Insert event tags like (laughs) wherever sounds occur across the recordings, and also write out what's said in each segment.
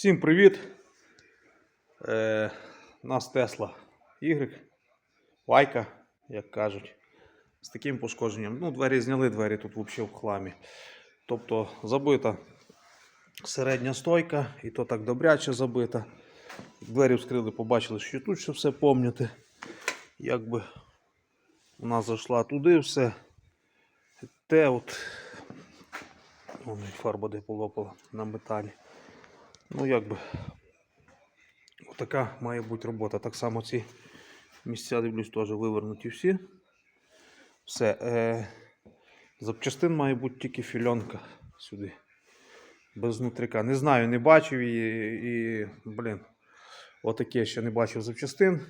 Всім привіт! Е, нас Тесла Y, Вайка, як кажуть, з таким пошкодженням. Ну, двері зняли, двері тут взагалі в хламі. Тобто забита середня стойка, і то так добряче забита. Двері вскрили, побачили, що тут ще все помните. Якби вона зайшла туди все. Те от. Вон фарба де полопала на металі. Ну, якби така має бути робота. Так само ці місця, дивлюсь, теж вивернуті всі. Все. Е, запчастин має бути тільки фільонка сюди. Без внутрика. Не знаю, не бачив і, і блін, отаке ще не бачив запчастин.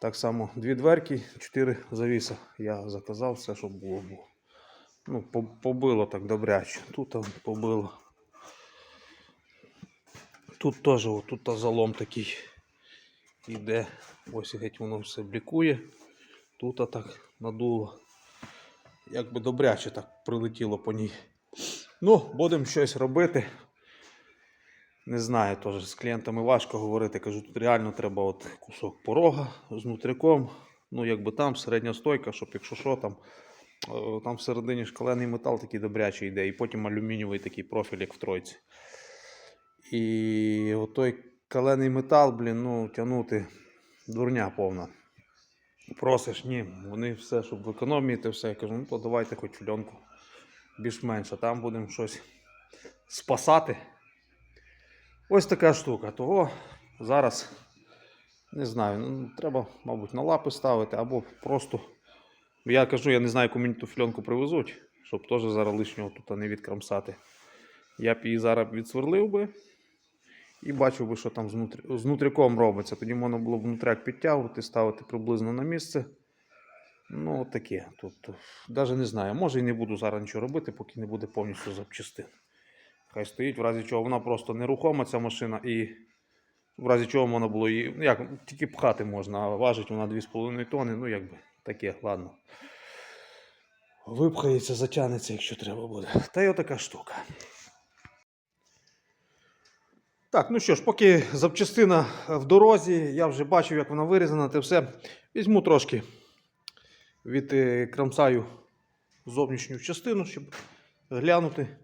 Так само дві дверки, чотири завіса. Я заказав все, щоб було. було. Ну, побило так добряче. Тут побило. Тут теж о, тут та залом такий іде. Ось геть воно все блікує. Тут а так надуло. Якби добряче так прилетіло по ній. Ну, будемо щось робити. Не знаю, теж з клієнтами важко говорити. Кажу, тут реально треба от кусок порога з нутриком. Ну, якби там середня стойка, щоб якщо що там. е, Там всередині шкалений метал такий добрячий йде, і потім алюмінієвий такий профіль, як в тройці. І отой калений метал, блін, ну, тягнути дурня повна. Просиш, ні, вони все, щоб те все. Я кажу, ну то давайте хоч фільонку більш-менш, а там будемо щось спасати. Ось така штука. Того зараз не знаю, ну, треба, мабуть, на лапи ставити або просто. Я кажу, я не знаю, яку мені ту фільонку привезуть, щоб теж зараз лишнього тут не відкрамсати. Я б її зараз відсверлив би і бачив би, що там з, внутріком робиться. Тоді можна було б внутряк підтягувати, ставити приблизно на місце. Ну, таке. Тут навіть не знаю. Може і не буду зараз нічого робити, поки не буде повністю запчастин. Хай стоїть, в разі чого вона просто нерухома, ця машина, і в разі чого можна було її. Ну як, тільки пхати можна, а важить вона 2,5 тонни, ну якби таке, ладно. Випхається, затягнеться, якщо треба буде. Та й отака штука. Так, ну що ж, поки запчастина в дорозі, я вже бачив, як вона вирізана, те все. Візьму трошки від е, крамсаю зовнішню частину, щоб глянути,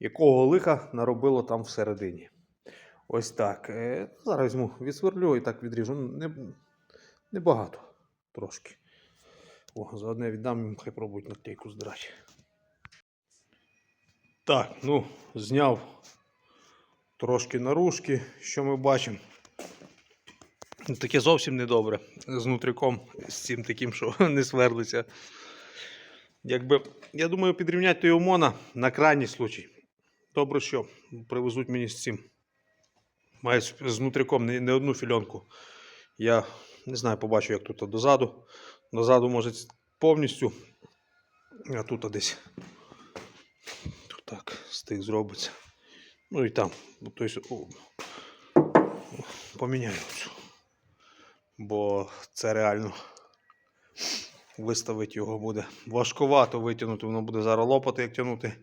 якого лиха наробило там всередині. Ось так. Е, Зараз візьму, відсверлю і так відріжу. Ну, Не, небагато трошки. О, заодне віддам їм, хай пробують наклейку здрати. Так, ну, зняв трошки наружки, що ми бачимо. Таке зовсім недобре. З нутриком, з цим таким, що (laughs) не сверлиться. Якби, я думаю, підрівняти той ОМОНа на крайній случай. Добре, що привезуть мені з цим. Маю з нутриком не, не одну фільонку. Я не знаю, побачу, як тут дозаду. Дозаду може повністю. А тут десь. Тут так, стик зробиться. Ну і там. бо той с- о, поміняю цю. Бо це реально виставити його буде важкувато витягнути, воно буде зараз лопати, як тягнути.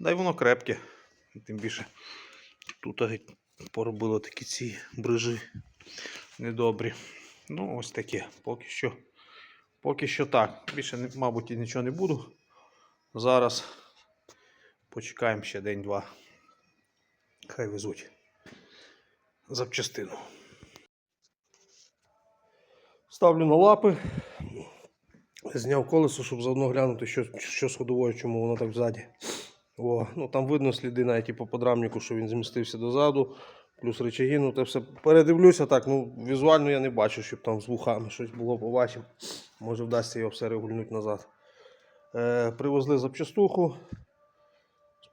Да й воно крепке. Тим більше тут поробило такі ці брижі недобрі. Ну, ось таке. Поки що. Поки що так. Більше, мабуть, і нічого не буду. Зараз почекаємо ще день-два. Хай везуть запчастину. Ставлю на лапи. Зняв колесо, щоб заодно глянути, що, що з ходовою, чому воно так ззаді. О, ну там видно сліди навіть і по подрамнику, що він змістився дозаду. Плюс речаги, ну те все передивлюся так. Ну, візуально я не бачу, щоб там з вухами щось було, побачив. Може вдасться його все регульнути назад. Е, привезли запчастуху.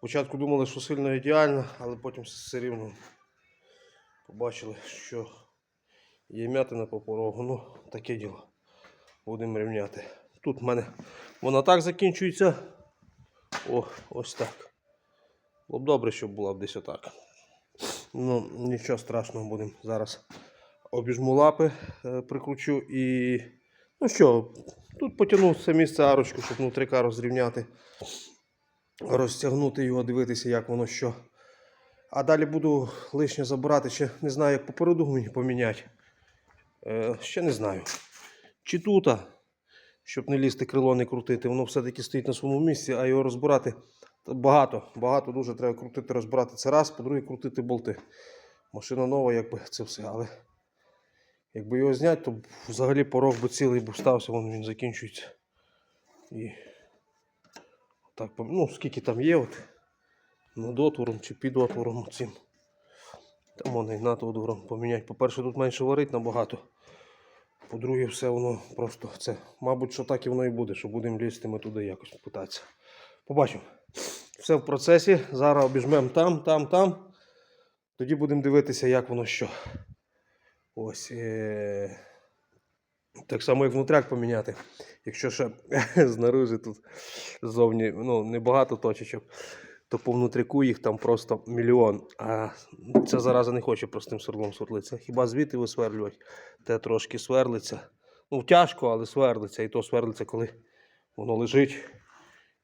Спочатку думали, що сильно ідеально, але потім все рівно побачили, що є м'ятина по порогу. Ну, таке діло. Будемо рівняти. Тут в мене вона так закінчується. О, ось так. Було б добре, щоб була б десь отак. Ну, нічого страшного будемо. Зараз обіжму лапи, е, прикручу і. Ну що, тут потягну це місце арочку, щоб внутріка розрівняти розтягнути його, дивитися, як воно що. А далі буду лишнє забирати. Ще не знаю, як попереду мені поміняти. Е, ще не знаю. Чи тут, щоб не лізти крило не крутити, воно все-таки стоїть на своєму місці, а його розбирати багато. Багато дуже треба крутити, розбирати. Це раз, по-друге, крутити болти. Машина нова, якби це все. Але якби його зняти, то взагалі порог би цілий був стався, він закінчується. І так, ну, скільки там є, от, над отвором чи під отвором цим. Там воно і над отвором поміняти. По-перше, тут менше варить набагато. По-друге, все воно просто це. Мабуть, що так і воно і буде, що будемо лізти ми туди якось питатися. Побачимо. Все в процесі. Зараз обіжмемо там, там, там. Тоді будемо дивитися, як воно що. Ось. Е- так само, як внутряк поміняти. Якщо ще (laughs) знаружи тут ззовні ну, небагато точечок, то по внутряку їх там просто мільйон. А ця зараза не хоче простим сверлом сверлитися. Хіба звідти висверлювати? Те трошки сверлиться. Ну, тяжко, але сверлиться. І то сверлиться, коли воно лежить.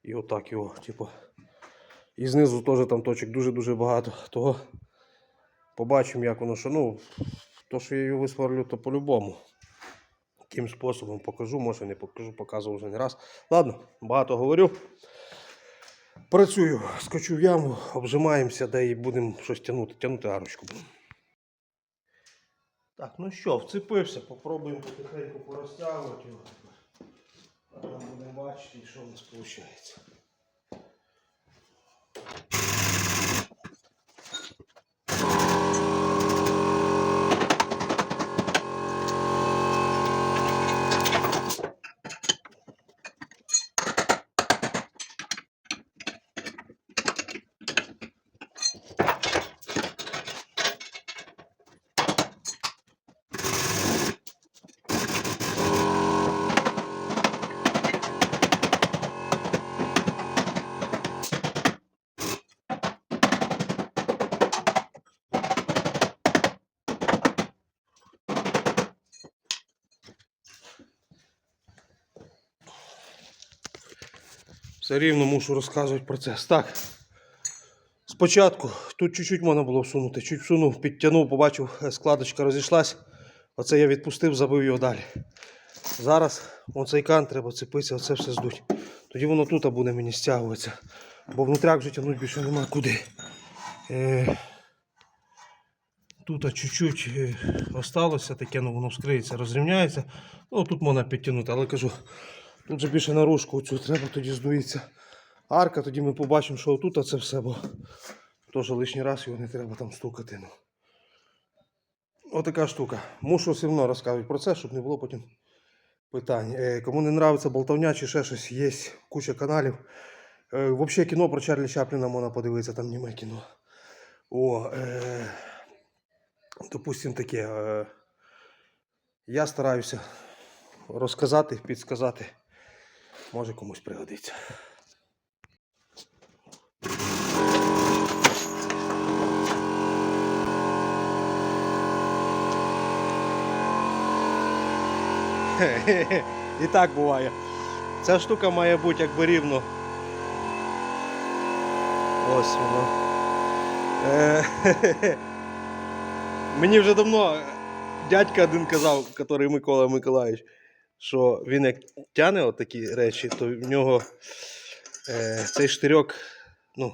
І отак його, типу. І знизу теж там точок дуже-дуже багато. Того побачимо, як воно що. Ну, то, що я його висверлю, то по-любому. Яким способом покажу, може не покажу, показував вже не раз. Ладно, багато говорю. Працюю, скочу в яму, обжимаємося, де і будемо щось тягнути, тягнути арочку. Так, ну що, вцепився, попробуємо потихеньку порозтягувати його. Будемо бачити, що у нас виходить. Все рівно мушу розказувати процес. Так. Спочатку тут чуть-чуть можна було всунути. Чуть всунув, підтягнув, побачив, е, складочка розійшлась. Оце я відпустив, забив його далі. Зараз оцей кан треба цепитися, оце все здуть. Тоді воно тут буде мені стягуватися. Бо внутряк вже тягнути більше нема куди. Е, тут чуть-чуть е, осталося таке, ну воно вскриється, розрівняється. Ну тут можна підтягнути, але кажу, Тут же більше наружку цю треба тоді здується. Арка, тоді ми побачимо, що отут це все, бо теж лишній раз його не треба там стукати. Ну. Отака штука. Мушу все одно розказувати про це, щоб не було потім питань. Е, кому не нравиться болтовня чи ще щось, є куча каналів. Е, взагалі кіно про Чарлі Чапліна можна подивитися, там німе кіно. О, е, допустим, таке. Е, я стараюся розказати, підсказати. Може комусь пригодиться. (laughs) І так буває. Ця штука має бути якби рівно. Ось воно. Е, (laughs) Мені вже давно дядька один казав, який Микола Миколаївич, що він як тяне отакі речі, то в нього е, цей штирьок, ну,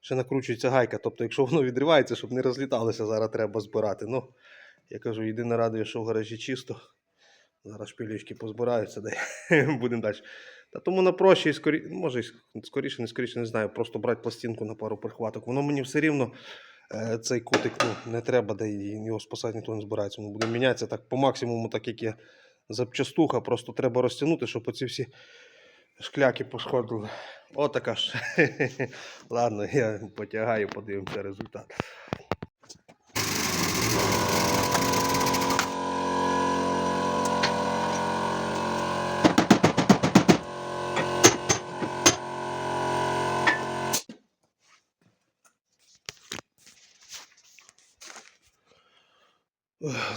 ще накручується гайка. Тобто, якщо воно відривається, щоб не розліталося, зараз треба збирати. Ну, я кажу, єдине радує, що в гаражі чисто. Зараз шпилючки позбираються, де (laughs) будемо далі. Та тому на проще скорі... може, скоріше, не скоріше, не знаю, просто брати пластинку на пару прихваток. Воно мені все рівно е, цей кутик ну, не треба, де його спасати ніхто не збирається. Воно буде мінятися так по максимуму, так як є запчастуха, просто треба розтягнути, щоб оці всі шкляки посходили. Отака ж. (laughs) Ладно, я потягаю, подивимося результат.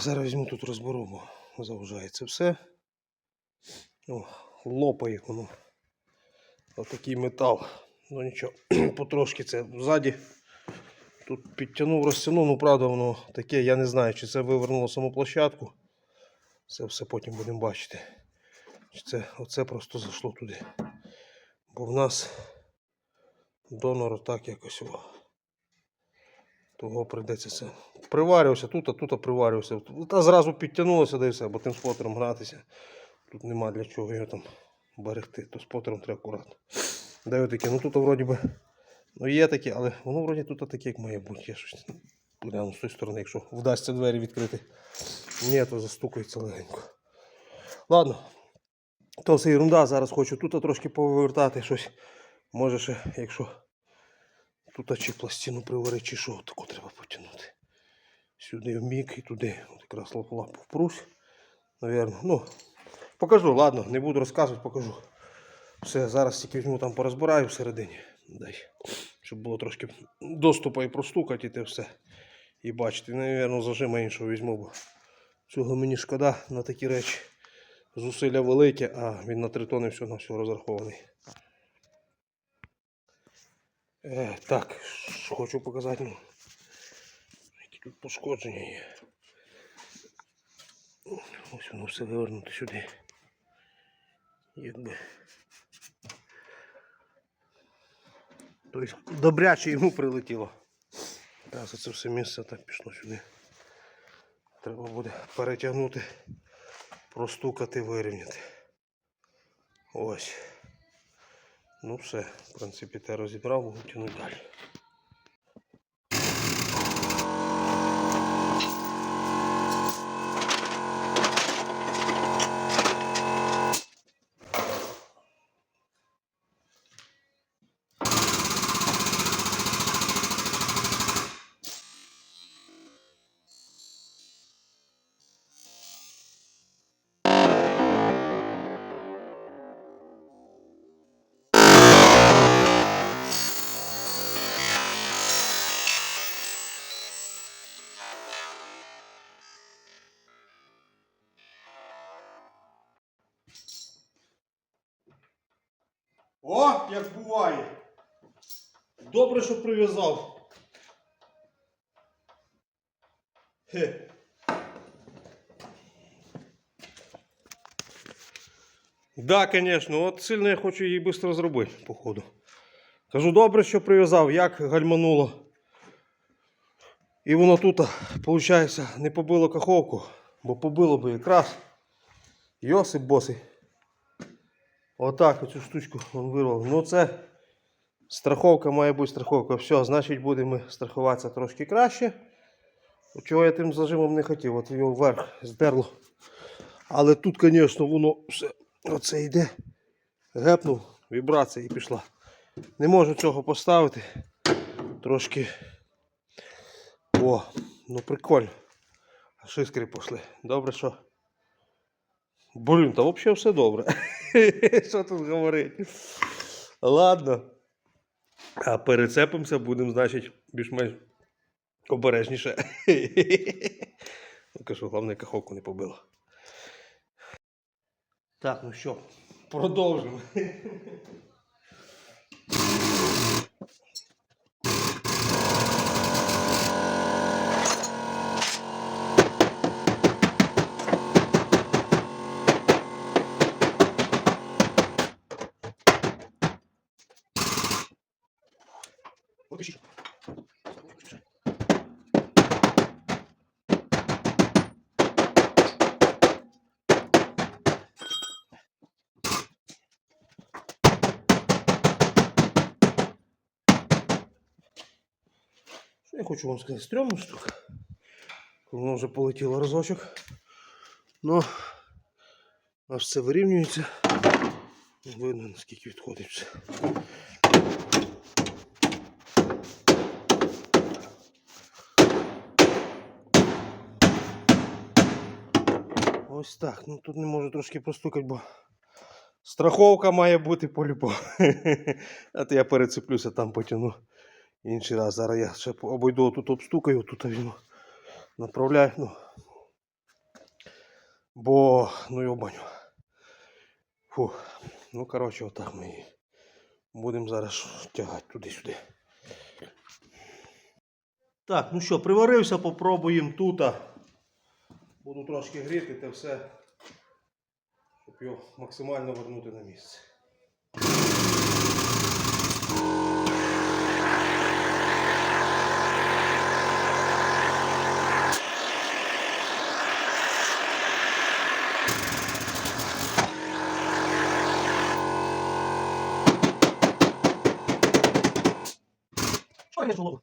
Зараз візьму тут розберу, бо заважає це все. О, лопає воно. Отакий метал. Ну нічого, (clears throat) потрошки це ззаді. Тут підтягнув, розтягнув, ну правда, воно таке, я не знаю, чи це вивернуло саму площадку. Це все потім будемо бачити. Чи це оце просто зайшло туди. Бо в нас донор так якось. Того прийдеться це. Приварювався тут, а тут приварювався. Та зразу підтягнулося, да і все, бо тим спотером гратися. Тут нема для чого його там берегти. То спотером треба акуратно. Дай таке. Ну тут вроді би. Ну є таке, але воно вроді тут таке, як має бути. Я щось гляну з тої сторони, якщо вдасться двері відкрити. Ні, то застукається легенько. Ладно. То все ерунда, зараз хочу тут трошки повертати щось. Може ще, якщо тут чи пластину приварити, чи що, таку треба потягнути. Сюди в мік і туди. От якраз лапу впрусь. Навірно. Ну, покажу, ладно, не буду розказувати, покажу. Все, зараз тільки візьму там порозбираю всередині. Дай. Щоб було трошки доступу і простукати, і те все. І бачити. Навірно, зажима іншого візьму, бо цього мені шкода на такі речі. Зусилля велике, а він на три тони все на все розрахований. Е, так, хочу показати. Ну, які тут пошкодження є. Ось воно все вивернуто сюди. Якби. Тобто добряче йому прилетіло. Зараз це все місце так пішло сюди. Треба буде перетягнути, простукати, вирівняти. Ось. Ну все, в принципі, те розібрав, буду тягнути далі. О, як буває. Добре, що прив'язав. Хе. Да, звісно, от сильно я хочу її швидко зробити, походу. Кажу, добре, що прив'язав, як гальмануло. І воно тут, виходить, не побило каховку, бо побило би якраз. Йосип босий. Отак оцю штучку він вирвав. Ну це страховка має бути страховка. Все, значить будемо страхуватися трошки краще. Чого я тим зажимом не хотів, от його вверх здерло. Але тут, звісно, воно все оце йде. Гепнув, вібрація і пішла. Не можу цього поставити. Трошки. О, ну прикольно. Аж іскри пішли. Добре, що. Блін, та взагалі все добре. (laughs) (laughs) Що тут говорити? Ладно. А перецепимося, будемо, значить, більш-менш обережніше. (laughs) Кажу, головне, каховку не побило. Так, ну що, продовжимо. (laughs) хочу вам сказати, стрьомна штука. Воно вже полетіло разочок. Ну, аж все вирівнюється. Видно, наскільки відходить все. Ось так. Ну тут не можу трошки постукати, бо страховка має бути по-любому. (laughs) А то я перецеплюся, там потягну. Інший раз. Зараз я ще обойду тут обстукаю, тут візьму. Направляю. Ну. Бо, ну його баню. Фу. Ну, коротше, отак ми її будемо зараз тягати туди-сюди. Так, ну що, приварився, попробуємо тут. Буду трошки гріти те все, щоб його максимально вернути на місце. Голову.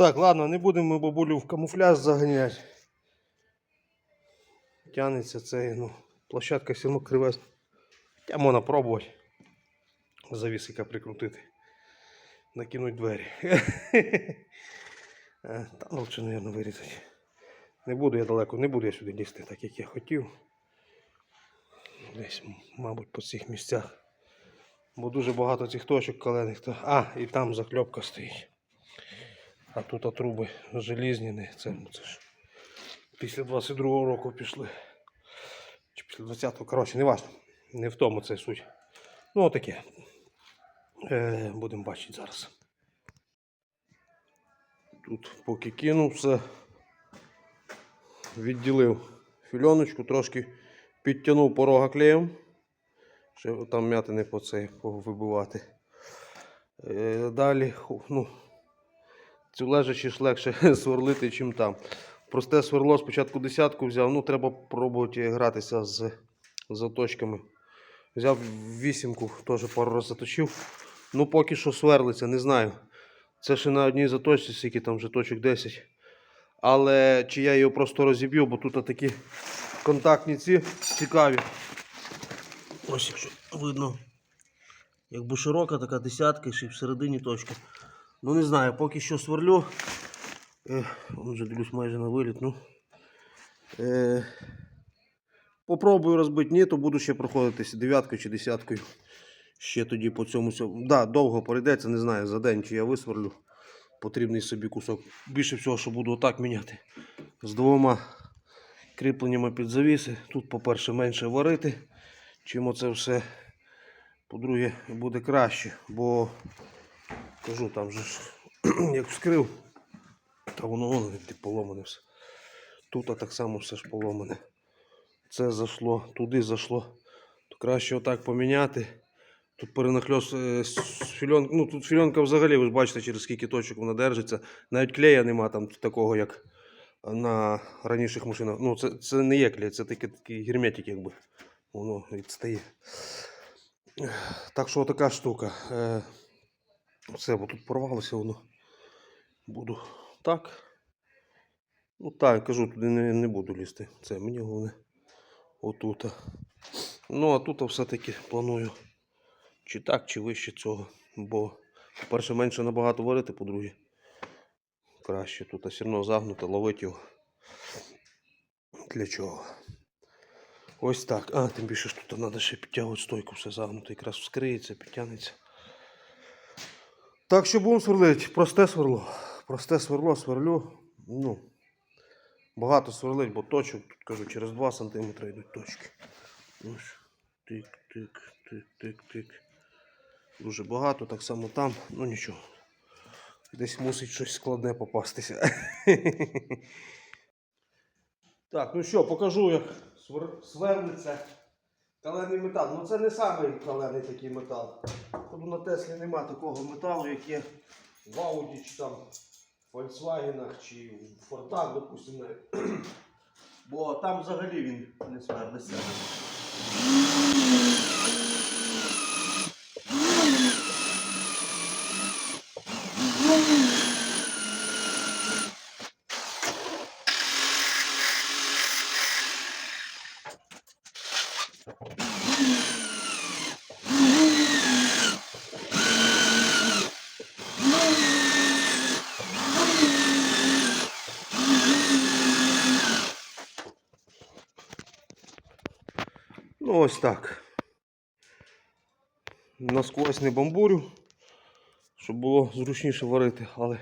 Так, ладно, не будемо ми бабулю в камуфляж заганяти. Тянеться цей, ну, площадка все одно криве. Я можна пробувати. Завісика прикрутити. Накинуть двері. (laughs) Е, Та лучше, мабуть, вирізати. Не буду я далеко, не буду я сюди лізти, так як я хотів. Десь, мабуть, по цих місцях. Бо дуже багато цих точок калених. Та... А, і там закльопка стоїть. А тут а труби желізні, це, ну, це ж після 22-го року пішли. Чи після 20-го, коротше, не важно. Не в тому це суть. Ну, отаке. Е, будемо бачити зараз. Тут поки кинув все. Відділив фільоночку, трошки підтягнув порога клеєм. Щоб там м'ятини по цей повибивати. Е, далі, ну, цю лежачі ж легше (laughs) сверлити, чим там. Просте сверло спочатку десятку взяв, ну треба пробувати гратися з заточками. Взяв вісімку, теж пару разів заточив. Ну поки що сверлиться, не знаю. Це ще на одній заточці, скільки там вже точок 10. Але чи я його просто розіб'ю, бо тут такі контактні ці цікаві. Ось якщо видно. Якби широка така десятка, ще всередині точка. Ну не знаю, поки що сверлю. Е, вже дивлюсь майже на виліт. Ну. Е, попробую розбити, ні, то буду ще проходитися дев'яткою чи десяткою. Ще тоді по цьому. Да, довго прийдеться, не знаю, за день чи я висверлю. Потрібний собі кусок. Більше всього, що буду отак міняти. З двома кріпленнями під завіси. Тут, по-перше, менше варити, чим оце все. По-друге, буде краще, бо кажу, там же ж (clears throat) як вскрив, та воно воно поломане все. Тут а так само все ж поломане. Це зайшло, туди зайшло. То краще отак поміняти. Тут перенахльос е, з фільон... ну, тут фільонка взагалі, ви бачите, через скільки точок вона держиться. Навіть клея нема там такого, як на раніших машинах. Ну, це, це не є клей, це такий, такий герметик, якби. Воно відстає. Так що така штука. Е, все, бо тут порвалося воно. Буду так. Ну так, кажу, туди не, не буду лізти. Це мені головне. Отут. Ну, а тут все-таки планую чи так, чи вище цього. Бо, по-перше, менше набагато варити, по-друге. Краще тут а все одно загнути, ловити його. Для чого? Ось так. А, тим більше ж тут треба ще підтягувати стойку, все загнуто, якраз вскриється, підтягнеться. Так що будемо сверлити. Просте сверло. Просте сверло сверлю. Ну, багато сверлить, бо точок, тут кажу, через 2 см йдуть точки. Ось. Тик, тик, тик, тик, тик. Дуже багато, так само там, ну нічого. Десь мусить щось складне попастися. (laughs) Так, ну що, покажу, як свер- сверлиться калений метал. Ну це не самий калений такий метал. Тут на Теслі нема такого металу, як є в Ауді, чи там в Volkswagen, чи в Фортах, допустимо. (clears throat) Бо там взагалі він не сверлиться. Так. насквозь не бамбурю, щоб було зручніше варити. Але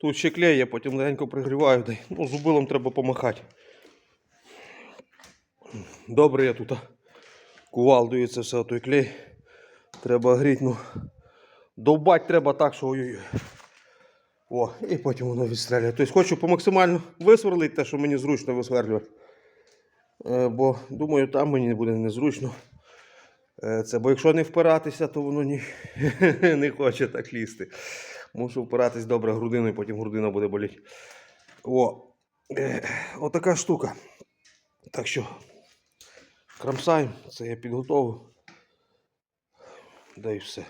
тут ще клей, я потім легенько пригріваю. дай. Ну, зубилом треба помахати. Добре, я тут а, кувалдою це все той клей. Треба гріти, ну. Довбать треба так, що ой-ой-ой. О, і потім воно відстріляє. Тобто хочу по максимально висверлити те, що мені зручно висверлювати. Е, бо думаю, там мені буде незручно. Е, Це, бо якщо не впиратися, то воно ні, (laughs) не хоче так лізти. Мушу впиратись добре грудиною, потім грудина буде боліти. О, е, отака штука. Так що, крамсаємо, це я підготовив. Да і все.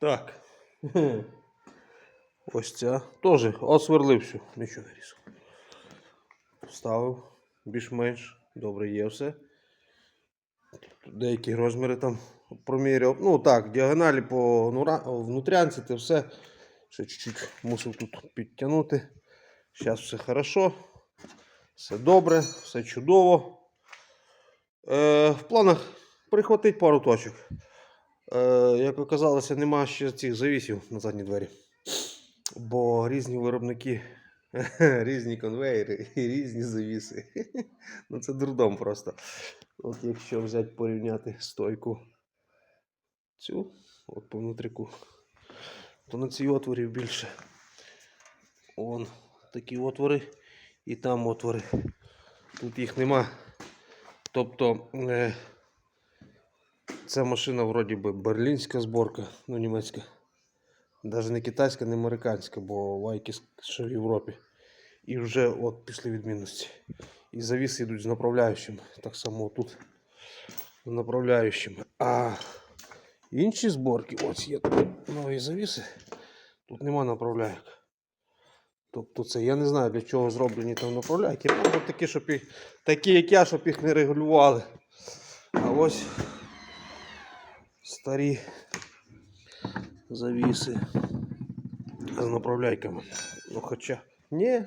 Так. (laughs) Ось ця. Теж осверлив всю, нічого не різав. Вставив більш-менш. Добре є все. Деякі розміри там проміряв. Ну так, діагоналі по внутрянці це все. Ще чуть-чуть мусив тут підтягнути. Зараз все хорошо. Все добре, все чудово. Е, в планах прихватити пару точок. Е, як оказалося, нема ще цих завісів на задні двері. Бо різні виробники, (laughs) різні конвейери і різні завіси. (laughs) ну це дурдом просто. От якщо взяти порівняти стойку цю, от по внутріку, то на цій отворів більше. Вон такі отвори і там отвори. Тут їх нема. Тобто е, ця машина вроді би берлінська зборка, ну німецька. Навіть не китайська, не американська, бо лайки ще в Європі. І вже от пішли відмінності. І завіси йдуть з направляючим. Так само тут з направляючим. А інші зборки, ось є тут нові завіси. Тут нема направляйок. Тобто це я не знаю для чого зроблені там направляйки. Може такі, щоб їх, такі, як я, щоб їх не регулювали. А ось старі завіси з направляйками. Ну хоча. Ні.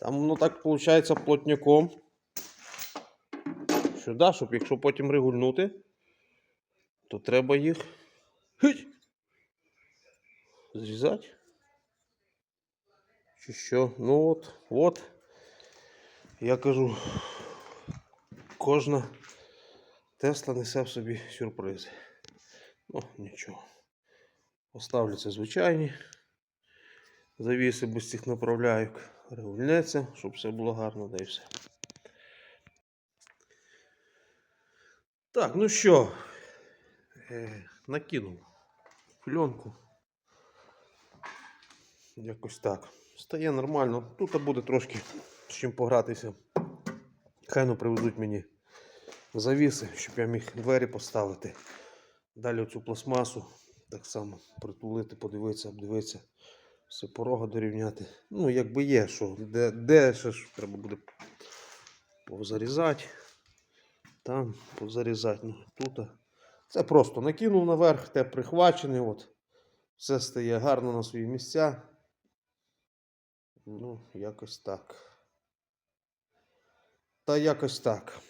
Там воно так виходить плотняком. Сюди, щоб якщо потім регульнути, то треба їх зрізати. Чи що? Ну от, от. Я кажу, кожна Тесла несе в собі сюрпризи. Ну, нічого. Поставляться звичайні завіси без цих направляйок. Регульнеться, щоб все було гарно, да і все. Так, ну що, е, накинув пленку. Якось так. Стає нормально. Тут буде трошки з чим погратися. Хай ну привезуть мені завіси, щоб я міг двері поставити. Далі оцю пластмасу так само притулити, подивитися, обдивитися. Все порога дорівняти. Ну, якби є, що де, де ще ж треба буде позарізати. Там позарізати. Ну, тут. Це просто накинув наверх, те прихвачене. От. Все стає гарно на свої місця. Ну, якось так. Та якось так.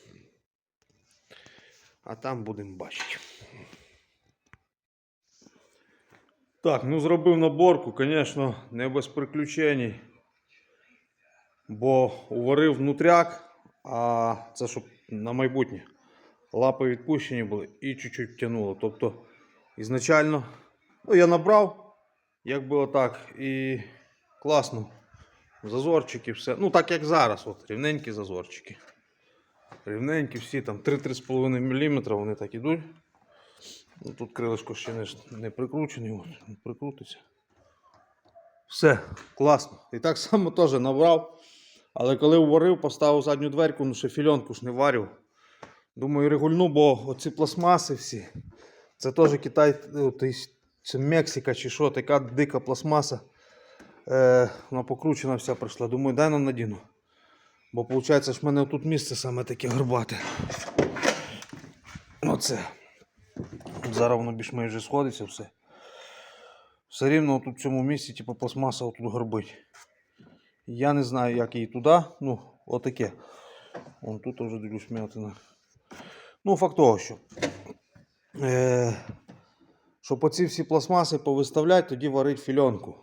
А там будемо бачити. Так, ну зробив наборку, звісно, не без приключень. Бо уварив внутряк, а це щоб на майбутнє. Лапи відпущені були і чуть-чуть втягнуло. Тобто, ізначально, ну я набрав, як було так, і класно. Зазорчики, все. Ну, так як зараз, от, рівненькі зазорчики. Рівненькі, всі там 3-3,5 мм вони так ідуть. Ну, тут крилишко ще не, не прикручене, прикрутиться. Все, класно. І так (laughs) само теж набрав. Але коли вварив, поставив задню дверку, ну ще фільонку ж не варив. Думаю, регульну, бо оці пластмаси всі. Це теж Китай, це Мексика чи що, така дика пластмаса. Е, вона покручена вся прийшла. Думаю, дай нам надіну. Бо виходить, ж в мене тут місце саме таке горбате. Оце. Зараз воно більш-менш вже сходиться все. Все рівно тут в цьому місці, типу, пластмаса отут горбить. Я не знаю, як її туди. Ну, отаке. Вон тут вже дивлюсь м'ятина. Ну, факт того, що. Е, щоб оці всі пластмаси повиставляти, тоді варить фільонку.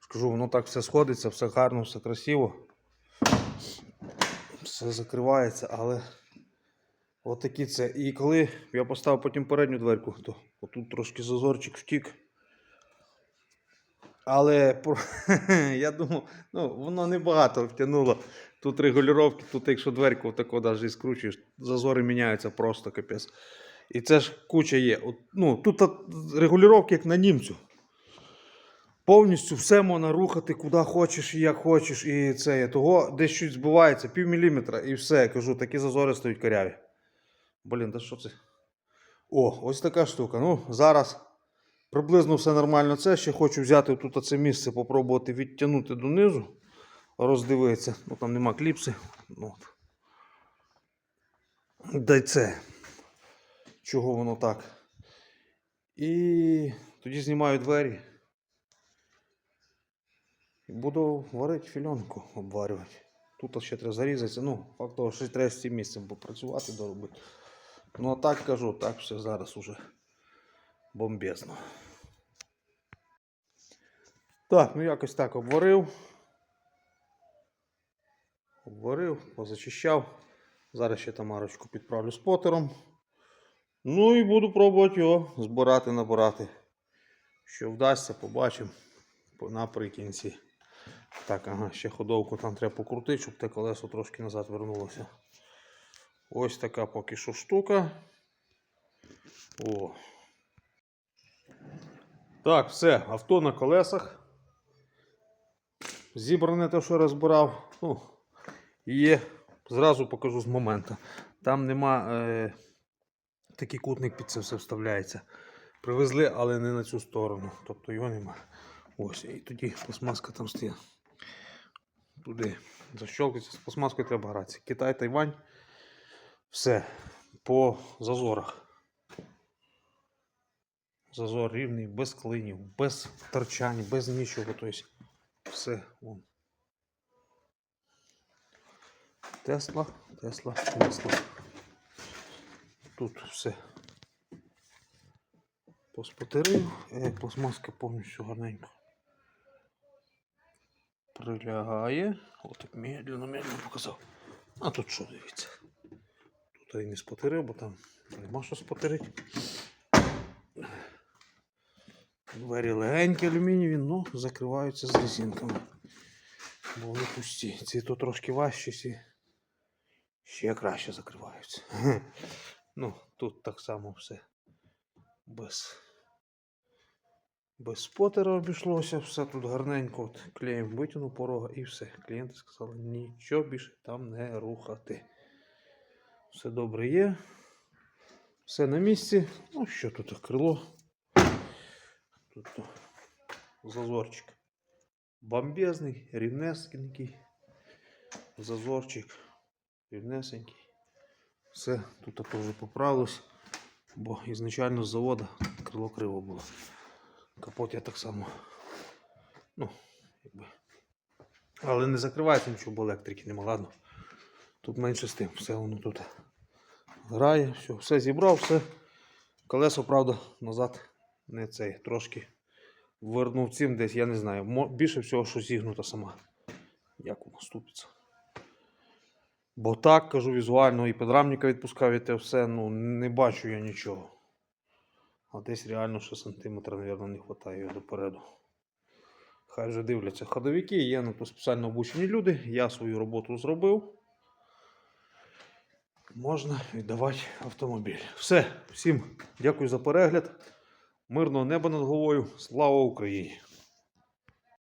Скажу, воно так все сходиться, все гарно, все красиво. Все закривається, але от це. І коли я поставив потім передню дверку, то отут трошки зазорчик втік. Але (laughs) я думав, ну, воно небагато втягнуло. Тут регулювання, тут якщо дверку отако навіть скручуєш, зазори міняються просто капець. І це ж куча є. От, ну, тут регулювання як на німцю. Повністю все можна рухати куди хочеш і як хочеш. І це. Того десь щось збивається, пів міліметра, і все. Я кажу, такі зазори стають каряві. Блін, та що це? О, ось така штука. Ну, зараз приблизно все нормально. Це ще хочу взяти тут це місце, попробувати відтягнути донизу, роздивитися. Ну там нема кліпси. Ну, от. Дай це. Чого воно так? І тоді знімаю двері. І буду варити фільонку, обварювати. Тут ще треба зарізатися. Ну, факт того, що треба з цим місцем попрацювати, доробити. Ну а так кажу, так все зараз уже бомбезно. Так, ну якось так обварив. Обварив, позачищав. Зараз ще Тамарочку підправлю спотером. Ну і буду пробувати його збирати, набирати. Що вдасться, побачимо наприкінці. Так, ага, ще ходовку там треба покрутити, щоб те колесо трошки назад вернулося. Ось така поки що штука. О. Так, все, авто на колесах. Зібране те, що розбирав. Ну, є, зразу покажу з моменту. Там нема. Е, такий кутник під це все вставляється. Привезли, але не на цю сторону. Тобто його нема. Ось, і тоді пластмаска там стоїть. Туди защолкується. З пластмаскою треба гратися. Китай, Тайвань. Все. По зазорах. Зазор рівний, без клинів, без торчань, без нічого. Тобто все. Вон. Тесла, Тесла, Тесла. Тут все поспотерив, е, пластмаска повністю гарненько прилягає. Отак медленно, медленно показав. А тут що дивіться? Тут і не спотерив, бо там нема що спотерити. Двері легенькі алюмінієві, ну закриваються з резинками. Бо вони пусті. Ці то трошки важчі, ці ще краще закриваються. (laughs) Ну, тут так само все без, без спотера обійшлося, все тут гарненько. От, клеєм витягнув порога і все. Клієнти сказали, нічого більше там не рухати. Все добре є. Все на місці. Ну, що тут крило? Тут зазорчик. Бомбезний, рівнесенький. Зазорчик. Рівнесенький. Все, тут теж поправилось, бо ізначально з заводу крило криво було. Капот я так само. Ну, якби. Але не закривається нічого, бо електрики нема, ладно. Тут менше з тим, все воно тут грає, все, все зібрав, все. Колесо, правда, назад не цей, трошки вернув цим десь, я не знаю. Більше всього, що зігнута сама. Як воно ступиться. Бо так, кажу, візуально і підрамника відпускав і те все, ну не бачу я нічого. А десь реально ще сантиметра, мабуть, не вистачає допереду. Хай вже дивляться ходовики, є на то спеціально обучені люди. Я свою роботу зробив. Можна віддавати автомобіль. Все, всім дякую за перегляд. Мирного неба над головою. Слава Україні!